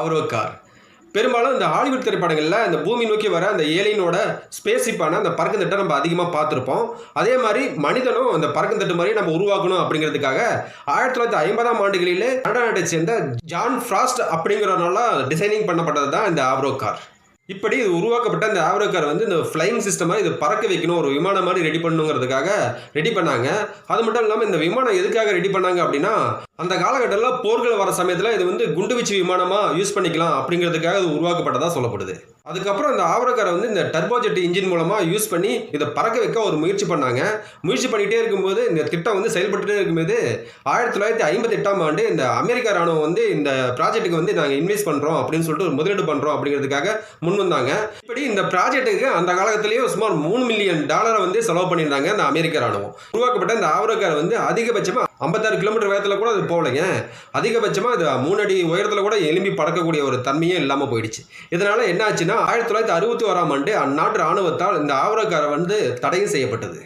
ஆவரோ car பெரும்பாலும் இந்த Hollywood திரைப்படங்களில் இந்த பூமி நோக்கி வர அந்த ஏலியனோட ஸ்பேசிப்பான அந்த பறக்கந்தட்டை நம்ம அதிகமாக பார்த்துருப்போம். அதே மாதிரி மனிதனும் அந்த பறக்குந்தட்டு மாதிரி நம்ம உருவாக்கணும் அப்படிங்கிறதுக்காக ஆயிரத்தி தொள்ளாயிரத்தி ஐம்பதாம் ஆண்டுகளிலே கனடா நாட்டை சேர்ந்த ஜான் ஃப்ராஸ்ட் அப்படிங்கிறனால டிசைனிங் பண்ணப்பட்டது தான் இந்த ஆவ்ரோ கார் இப்படி இது உருவாக்கப்பட்ட இந்த ஆவ்ரோ கார் வந்து இந்த ஃப்ளைங் சிஸ்டமாக இது பறக்க வைக்கணும் ஒரு விமானம் மாதிரி ரெடி பண்ணுங்கிறதுக்காக ரெடி பண்ணாங்க. அது மட்டும் இல்லாமல் இந்த விமானம் எதுக்காக ரெடி பண்ணாங்க அப்படின்னா அந்த காலகட்டத்தில் போர்கள் வர சமயத்தில் இது வந்து குண்டுவீச்சு விமானமாக யூஸ் பண்ணிக்கலாம் அப்படிங்கிறதுக்காக இது உருவாக்கப்பட்டதாக சொல்லப்படுது. அதுக்கப்புறம் இந்த ஆவரக்காரை வந்து இந்த டர்போஜெட் இன்ஜின் மூலமாக யூஸ் பண்ணி இதை பறக்க வைக்க ஒரு முயற்சி பண்ணாங்க. முயற்சி பண்ணிகிட்டே இருக்கும்போது இந்த திட்டம் வந்து செயல்பட்டுட்டே இருக்கும்போது ஆயிரத்தி தொள்ளாயிரத்தி ஐம்பத்தி எட்டாம் ஆண்டு இந்த அமெரிக்க ராணுவம் வந்து இந்த ப்ராஜெக்ட்டுக்கு வந்து நாங்கள் இன்வெஸ்ட் பண்ணுறோம் அப்படின்னு சொல்லிட்டு ஒரு முதலீடு பண்ணுறோம் அப்படிங்கிறதுக்காக முன் வந்தாங்க. இப்படி இந்த ப்ராஜெக்ட்டுக்கு அந்த காலகட்டத்திலேயே சுமார் மூணு மில்லியன் டாலரை வந்து செலவு பண்ணியிருந்தாங்க இந்த அமெரிக்க ராணுவம் உருவாக்கப்பட்ட இந்த ஆவரக்காரை வந்து அதிகபட்சமாக ஐம்பத்தாறு கிலோமீட்டர் வேகத்தில் கூட அது போகலைங்க. அதிகபட்சமாக அது மூணு அடி உயரத்தில் கூட எலும்பி பறக்கக்கூடிய ஒரு தன்மையே இல்லாமல் போயிடுச்சு. இதனால் என்ன ஆச்சுன்னா ஆயிரத்தி தொள்ளாயிரத்தி அறுபத்தி ஓராம் ஆண்டு அந்நாட்டு ராணுவத்தால் இந்த ஆவரக்காரை வந்து தடையும் செய்யப்பட்டது.